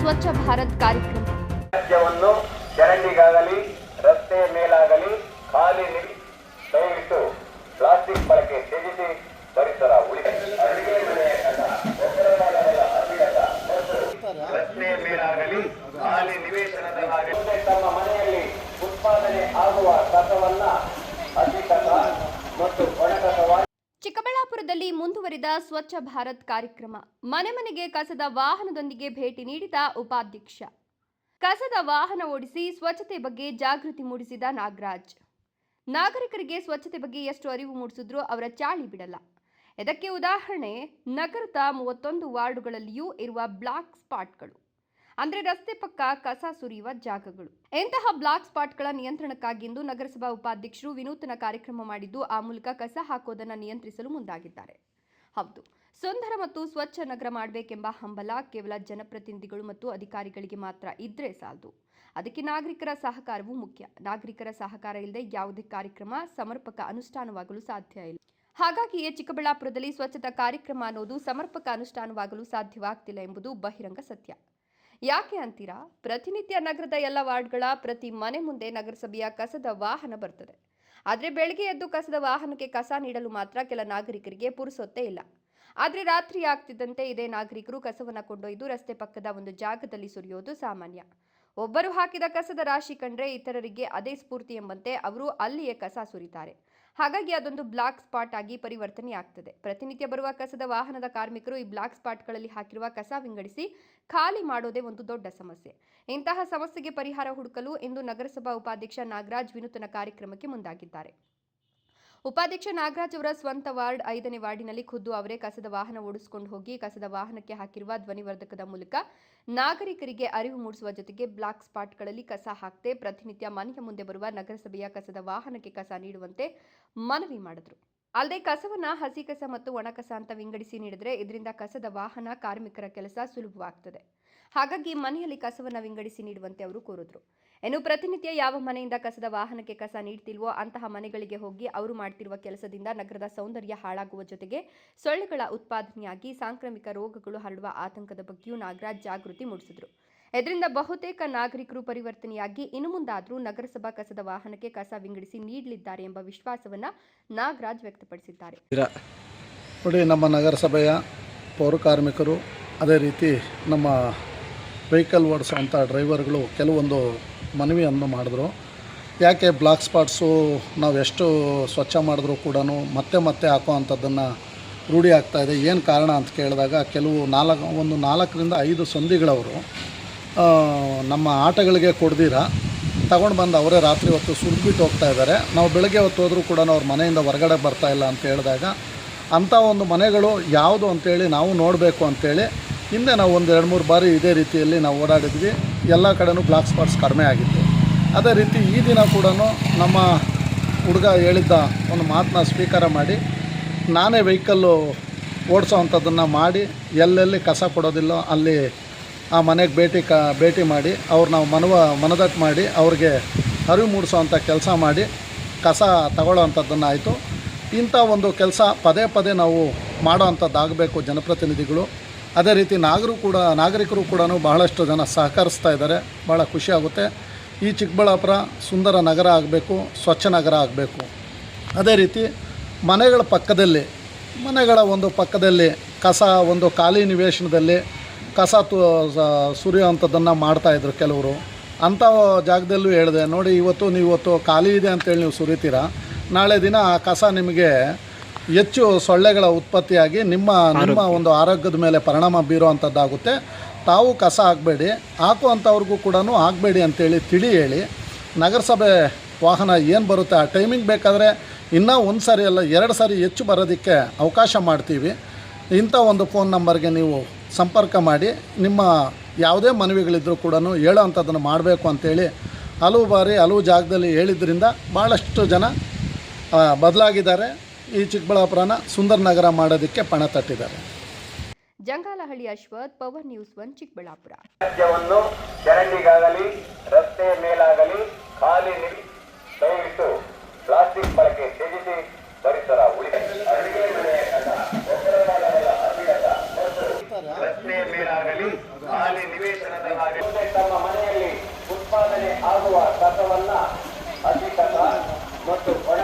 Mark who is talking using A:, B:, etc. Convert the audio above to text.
A: ಸ್ವಚ್ಛ ಭಾರತ್ ಕಾರ್ಯಕ್ರಮ.
B: ರಾಜ್ಯವನ್ನು ಚರಂಡಿಗಾಗಲಿ ರಸ್ತೆ ಮೇಲಾಗಲಿ ಖಾಲಿ ದಯವಿಟ್ಟು ಪ್ಲಾಸ್ಟಿಕ್ ಬಳಕೆ ತ್ಯಜಿಸಿ ಪರಿಸರ ಉಳಿಸಿ. ರಸ್ತೆ ಮೇಲಾಗಲಿ ಖಾಲಿ ನಿವೇಶನದಲ್ಲಾಗಲಿ ತಮ್ಮ ಮನೆಯಲ್ಲಿ ಉತ್ಪಾದನೆ ಆಗುವ ಕಸವನ್ನ ಹಸಿ ಕಸ ಮತ್ತು ಒಣ ಕಸವಾಗಿ
A: ಚಿಕ್ಕಬಳ್ಳಾಪುರದಲ್ಲಿ ಮುಂದುವರಿದ ಸ್ವಚ್ಛ ಭಾರತ್ ಕಾರ್ಯಕ್ರಮ. ಮನೆ ಮನೆಗೆ ಕಸದ ವಾಹನದೊಂದಿಗೆ ಭೇಟಿ ನೀಡಿದ ಉಪಾಧ್ಯಕ್ಷ. ಕಸದ ವಾಹನ ಓಡಿಸಿ ಸ್ವಚ್ಛತೆ ಬಗ್ಗೆ ಜಾಗೃತಿ ಮೂಡಿಸಿದ ನಾಗರಾಜ್. ನಾಗರಿಕರಿಗೆ ಸ್ವಚ್ಛತೆ ಬಗ್ಗೆ ಎಷ್ಟು ಅರಿವು ಮೂಡಿಸಿದ್ರೂ ಅವರ ಚಾಳಿ ಬಿಡಲ್ಲ. ಇದಕ್ಕೆ ಉದಾಹರಣೆ, ನಗರದ ಮೂವತ್ತೊಂದು ವಾರ್ಡುಗಳಲ್ಲಿಯೂ ಇರುವ ಬ್ಲಾಕ್ ಸ್ಪಾಟ್ಗಳು. ಅಂದ್ರೆ ರಸ್ತೆ ಪಕ್ಕ ಕಸ ಸುರಿಯುವ ಜಾಗಗಳು. ಇಂತಹ ಬ್ಲಾಕ್ ಸ್ಪಾಟ್ಗಳ ನಿಯಂತ್ರಣಕ್ಕಾಗಿಂದು ನಗರಸಭಾ ಉಪಾಧ್ಯಕ್ಷರು ವಿನೂತನ ಕಾರ್ಯಕ್ರಮ ಮಾಡಿದ್ದು, ಆ ಮೂಲಕ ಕಸ ಹಾಕೋದನ್ನು ನಿಯಂತ್ರಿಸಲು ಮುಂದಾಗಿದ್ದಾರೆ. ಹೌದು, ಸುಂದರ ಮತ್ತು ಸ್ವಚ್ಛ ನಗರ ಮಾಡಬೇಕೆಂಬ ಹಂಬಲ ಕೇವಲ ಜನಪ್ರತಿನಿಧಿಗಳು ಮತ್ತು ಅಧಿಕಾರಿಗಳಿಗೆ ಮಾತ್ರ ಇದ್ರೆ ಸಾಲದು. ಅದಕ್ಕೆ ನಾಗರಿಕರ ಸಹಕಾರವೂ ಮುಖ್ಯ. ನಾಗರಿಕರ ಸಹಕಾರ ಇಲ್ಲದೆ ಯಾವುದೇ ಕಾರ್ಯಕ್ರಮ ಸಮರ್ಪಕ ಅನುಷ್ಠಾನವಾಗಲು ಸಾಧ್ಯ ಇಲ್ಲ. ಹಾಗಾಗಿಯೇ ಚಿಕ್ಕಬಳ್ಳಾಪುರದಲ್ಲಿ ಸ್ವಚ್ಛತಾ ಕಾರ್ಯಕ್ರಮ ಅನ್ನೋದು ಸಮರ್ಪಕ ಅನುಷ್ಠಾನವಾಗಲು ಸಾಧ್ಯವಾಗ್ತಿಲ್ಲ ಎಂಬುದು ಬಹಿರಂಗ ಸತ್ಯ. ಯಾಕೆ ಅಂತೀರಾ? ಪ್ರತಿನಿತ್ಯ ನಗರದ ಎಲ್ಲ ವಾರ್ಡ್ಗಳ ಪ್ರತಿ ಮನೆ ಮುಂದೆ ನಗರಸಭೆಯ ಕಸದ ವಾಹನ ಬರ್ತದೆ. ಆದರೆ ಬೆಳಗ್ಗೆ ಎದ್ದು ಕಸದ ವಾಹನಕ್ಕೆ ಕಸ ನೀಡಲು ಮಾತ್ರ ಕೆಲ ನಾಗರಿಕರಿಗೆ ಪುರುಸೊತ್ತೇ ಇಲ್ಲ. ಆದರೆ ರಾತ್ರಿ ಆಗ್ತಿದ್ದಂತೆ ಇದೇ ನಾಗರಿಕರು ಕಸವನ್ನು ಕೊಂಡೊಯ್ದು ರಸ್ತೆ ಪಕ್ಕದ ಒಂದು ಜಾಗದಲ್ಲಿ ಸುರಿಯೋದು ಸಾಮಾನ್ಯ. ಒಬ್ಬರು ಹಾಕಿದ ಕಸದ ರಾಶಿ ಕಂಡ್ರೆ ಇತರರಿಗೆ ಅದೇ ಸ್ಫೂರ್ತಿ ಎಂಬಂತೆ ಅವರು ಅಲ್ಲಿಯೇ ಕಸ ಸುರಿತಾರೆ. ಹಾಗಾಗಿ ಅದೊಂದು ಬ್ಲಾಕ್ ಸ್ಪಾಟ್ ಆಗಿ ಪರಿವರ್ತನೆಯಾಗ್ತದೆ ಪ್ರತಿನಿತ್ಯ ಬರುವ ಕಸದ ವಾಹನದ ಕಾರ್ಮಿಕರು ಈ ಬ್ಲಾಕ್ ಸ್ಪಾಟ್ಗಳಲ್ಲಿ ಹಾಕಿರುವ ಕಸ ವಿಂಗಡಿಸಿ ಖಾಲಿ ಮಾಡೋದೇ ಒಂದು ದೊಡ್ಡ ಸಮಸ್ಯೆ. ಇಂತಹ ಸಮಸ್ಯೆಗೆ ಪರಿಹಾರ ಹುಡುಕಲು ಇಂದು ನಗರಸಭಾ ಉಪಾಧ್ಯಕ್ಷ ನಾಗರಾಜ್ ವಿನೂತನ ಕಾರ್ಯಕ್ರಮಕ್ಕೆ ಮುಂದಾಗಿದ್ದಾರೆ. ಉಪಾಧ್ಯಕ್ಷ ನಾಗರಾಜ್ ಅವರ ಸ್ವಂತ ವಾರ್ಡ್ ಐದನೇ ವಾರ್ಡಿನಲ್ಲಿ ಖುದ್ದು ಅವರೇ ಕಸದ ವಾಹನ ಓಡಿಸಿಕೊಂಡು ಹೋಗಿ ಕಸದ ವಾಹನಕ್ಕೆ ಹಾಕಿರುವ ಧ್ವನಿವರ್ಧಕದ ಮೂಲಕ ನಾಗರಿಕರಿಗೆ ಅರಿವು ಮೂಡಿಸುವ ಜೊತೆಗೆ ಬ್ಲಾಕ್ ಸ್ಪಾಟ್ಗಳಲ್ಲಿ ಕಸ ಹಾಕದೆ ಪ್ರತಿನಿತ್ಯ ಮನೆಯ ಮುಂದೆ ಬರುವ ನಗರಸಭೆಯ ಕಸದ ವಾಹನಕ್ಕೆ ಕಸ ನೀಡುವಂತೆ ಮನವಿ ಮಾಡಿದ್ರು. ಅಲ್ಲದೆ ಕಸವನ್ನ ಹಸಿ ಕಸ ಮತ್ತು ಒಣ ಕಸ ಅಂತ ವಿಂಗಡಿಸಿ ನೀಡಿದ್ರೆ ಇದರಿಂದ ಕಸದ ವಾಹನ ಕಾರ್ಮಿಕರ ಕೆಲಸ ಸುಲಭವಾಗ್ತದೆ. ಹಾಗಾಗಿ ಮನೆಯಲ್ಲಿ ಕಸವನ್ನ ವಿಂಗಡಿಸಿ ನೀಡುವಂತೆ ಅವರು ಕೋರಿದ್ರು. ಇನ್ನು ಪ್ರತಿನಿತ್ಯ ಯಾವ ಮನೆಯಿಂದ ಕಸದ ವಾಹನಕ್ಕೆ ಕಸ ನೀಡ್ತಿಲ್ವೋ ಅಂತಹ ಮನೆಗಳಿಗೆ ಹೋಗಿ ಅವರು ಮಾಡ್ತಿರುವ ಕೆಲಸದಿಂದ ನಗರದ ಸೌಂದರ್ಯ ಹಾಳಾಗುವ ಜೊತೆಗೆ ಸೊಳ್ಳೆಗಳ ಉತ್ಪಾದನೆಯಾಗಿ ಸಾಂಕ್ರಾಮಿಕ ರೋಗಗಳು ಹರಡುವ ಆತಂಕದ ಬಗ್ಗೆಯೂ ನಾಗರಾಜ್ ಜಾಗೃತಿ ಮೂಡಿಸಿದ್ರು. ಇದರಿಂದ ಬಹುತೇಕ ನಾಗರಿಕರು ಪರಿವರ್ತನೆಯಾಗಿ ಇನ್ನು ಮುಂದಾದರೂ ನಗರಸಭಾ ಕಸದ ವಾಹನಕ್ಕೆ ಕಸ ವಿಂಗಡಿಸಿ ನೀಡಲಿದ್ದಾರೆ ಎಂಬ ವಿಶ್ವಾಸವನ್ನ ನಾಗರಾಜ್ ವ್ಯಕ್ತಪಡಿಸಿದ್ದಾರೆ.
C: ನೋಡಿ, ನಮ್ಮ ನಗರಸಭೆಯ ಪೌರ ಕಾರ್ಮಿಕರು ಅದೇ ರೀತಿ ನಮ್ಮ ವೆಹಿಕಲ್ ಓಡಿಸುವಂಥ ಡ್ರೈವರ್ಗಳು ಕೆಲವೊಂದು ಮನವಿಯನ್ನು ಮಾಡಿದ್ರು. ಯಾಕೆ ಬ್ಲಾಕ್ ಸ್ಪಾಟ್ಸು ನಾವು ಎಷ್ಟು ಸ್ವಚ್ಛ ಮಾಡಿದ್ರೂ ಕೂಡ ಮತ್ತೆ ಮತ್ತೆ ಹಾಕೋ ಅಂಥದ್ದನ್ನು ರೂಢಿ ಆಗ್ತಾ ಇದೆ. ಏನು ಕಾರಣ ಅಂತ ಕೇಳಿದಾಗ ಕೆಲವು ನಾಲ್ಕು, ಒಂದು ನಾಲ್ಕರಿಂದ ಐದು ಸಂಧಿಗಳವರು ನಮ್ಮ ಆಟಗಳಿಗೆ ಕೊಡ್ದಿರ, ತಗೊಂಡು ಬಂದು ಅವರೇ ರಾತ್ರಿ ಹೊತ್ತು ಸುರಿದ್ಬಿಟ್ಟು ಹೋಗ್ತಾ ಇದ್ದಾರೆ ನಾವು ಬೆಳಗ್ಗೆ ಹೊತ್ತು ಹೋದರೂ ಕೂಡ ಅವ್ರ ಮನೆಯಿಂದ ಹೊರಗಡೆ ಬರ್ತಾ ಇಲ್ಲ ಅಂತ ಹೇಳಿದಾಗ, ಅಂಥ ಒಂದು ಮನೆಗಳು ಯಾವುದು ಅಂತೇಳಿ ನಾವು ನೋಡಬೇಕು ಅಂತೇಳಿ ಹಿಂದೆ ನಾವು ಒಂದು ಎರಡು ಮೂರು ಬಾರಿ ಇದೇ ರೀತಿಯಲ್ಲಿ ನಾವು ಓಡಾಡಿದ್ವಿ. ಎಲ್ಲ ಕಡೆನೂ ಬ್ಲಾಕ್ ಸ್ಪಾಟ್ಸ್ ಕಡಿಮೆ ಆಗಿತ್ತು. ಅದೇ ರೀತಿ ಈ ದಿನ ಕೂಡ ನಮ್ಮ ಹುಡುಗ ಹೇಳಿದ್ದ ಒಂದು ಮಾತನ್ನ ಸ್ವೀಕಾರ ಮಾಡಿ, ನಾನೇ ವೆಹಿಕಲ್ಲು ಓಡಿಸೋ ಅಂಥದ್ದನ್ನು ಮಾಡಿ, ಎಲ್ಲೆಲ್ಲಿ ಕಸ ಕೊಡೋದಿಲ್ಲ ಅಲ್ಲಿ ಆ ಮನೆಗೆ ಭೇಟಿ ಕ, ಭೇಟಿ ಮಾಡಿ, ಅವ್ರು ನಾವು ಮನವ, ಮನದಟ್ಟು ಮಾಡಿ, ಅವ್ರಿಗೆ ಅರಿವು ಮೂಡಿಸೋ ಅಂಥ ಕೆಲಸ ಮಾಡಿ, ಕಸ ತಗೊಳ್ಳೋ ಅಂಥದ್ದನ್ನು ಆಯಿತು. ಇಂಥ ಒಂದು ಕೆಲಸ ಪದೇ ಪದೇ ನಾವು ಮಾಡೋ ಅಂಥದ್ದಾಗಬೇಕು ಜನಪ್ರತಿನಿಧಿಗಳು. ಅದೇ ರೀತಿ ನಾಗರು ಕೂಡ, ನಾಗರಿಕರು ಕೂಡ ಬಹಳಷ್ಟು ಜನ ಸಹಕರಿಸ್ತಾ ಇದ್ದಾರೆ. ಭಾಳ ಖುಷಿಯಾಗುತ್ತೆ ಈ ಚಿಕ್ಕಬಳ್ಳಾಪುರ ಸುಂದರ ನಗರ ಆಗಬೇಕು, ಸ್ವಚ್ಛ ನಗರ ಆಗಬೇಕು. ಅದೇ ರೀತಿ ಮನೆಗಳ ಪಕ್ಕದಲ್ಲಿ, ಮನೆಗಳ ಒಂದು ಪಕ್ಕದಲ್ಲಿ ಕಸ, ಒಂದು ಖಾಲಿ ನಿವೇಶನದಲ್ಲಿ ಕಸ ತು ಸುರಿಯುವಂಥದ್ದನ್ನು ಮಾಡ್ತಾಯಿದ್ರು ಕೆಲವರು. ಅಂಥ ಜಾಗದಲ್ಲೂ ಹೇಳಿದೆ, ನೋಡಿ, ಇವತ್ತು ನೀವು ಇವತ್ತು ಖಾಲಿ ಇದೆ ಅಂತೇಳಿ ನೀವು ಸುರಿತೀರಾ? ನಾಳೆ ದಿನ ಆ ಕಸ ನಿಮಗೆ ಹೆಚ್ಚು ಸೊಳ್ಳೆಗಳ ಉತ್ಪತ್ತಿಯಾಗಿ ನಿಮ್ಮ ನಿಮ್ಮ ಒಂದು ಆರೋಗ್ಯದ ಮೇಲೆ ಪರಿಣಾಮ ಬೀರುವಂಥದ್ದಾಗುತ್ತೆ. ತಾವು ಕಸ ಹಾಕಬೇಡಿ ಹಾಕುವಂಥವ್ರಿಗೂ ಕೂಡ ಹಾಕಬೇಡಿ ಅಂತೇಳಿ ತಿಳಿ ಹೇಳಿ ನಗರಸಭೆ ವಾಹನ ಏನು ಬರುತ್ತೆ ಆ ಟೈಮಿಂಗ್ ಬೇಕಾದರೆ ಇನ್ನೂ ಒಂದು ಸಾರಿ ಅಲ್ಲ ಎರಡು ಸಾರಿ ಹೆಚ್ಚು ಬರೋದಕ್ಕೆ ಅವಕಾಶ ಮಾಡ್ತೀವಿ. ಇಂಥ ಒಂದು ಫೋನ್ ನಂಬರ್ಗೆ ನೀವು ಸಂಪರ್ಕ ಮಾಡಿ ನಿಮ್ಮ ಯಾವುದೇ ಮನವಿಗಳಿದ್ದರೂ ಕೂಡ ಹೇಳೋ ಅಂಥದ್ದನ್ನು ಮಾಡಬೇಕು ಅಂತೇಳಿ ಹಲವು ಬಾರಿ ಹಲವು ಜಾಗದಲ್ಲಿ ಹೇಳಿದ್ರಿಂದ ಭಾಳಷ್ಟು ಜನ ಬದಲಾಗಿದ್ದಾರೆ. ಈ ಚಿಕ್ಕಬಳ್ಳಾಪುರನ ಸುಂದರ ನಗರ ಮಾಡೋದಕ್ಕೆ ಪಣ ತಟ್ಟಿದ್ದಾರೆ.
A: Jangalahalli Ashwath power news one Chikkaballapur.
B: ರಾಜ್ಯವನ್ನು ಚರಂಡಿಗಾಗಲಿ ರಸ್ತೆ ಮೇಲಾಗಲಿ ಖಾಲಿ ನೀಡಿ ದಯವಿಟ್ಟು ಪ್ಲಾಸ್ಟಿಕ್ ಬಳಕೆ ತ್ಯಜಿಸಿ ಪರಿಸರ ಉಳಿಸಿ. ಖಾಲಿ ನಿವೇಶನದಲ್ಲಾಗಲಿ ಮನೆಯಲ್ಲಿ ಉತ್ಪಾದನೆ ಆಗುವ ಕಸವನ್ನ ಅಧಿಕ ಮತ್ತು ಒಣ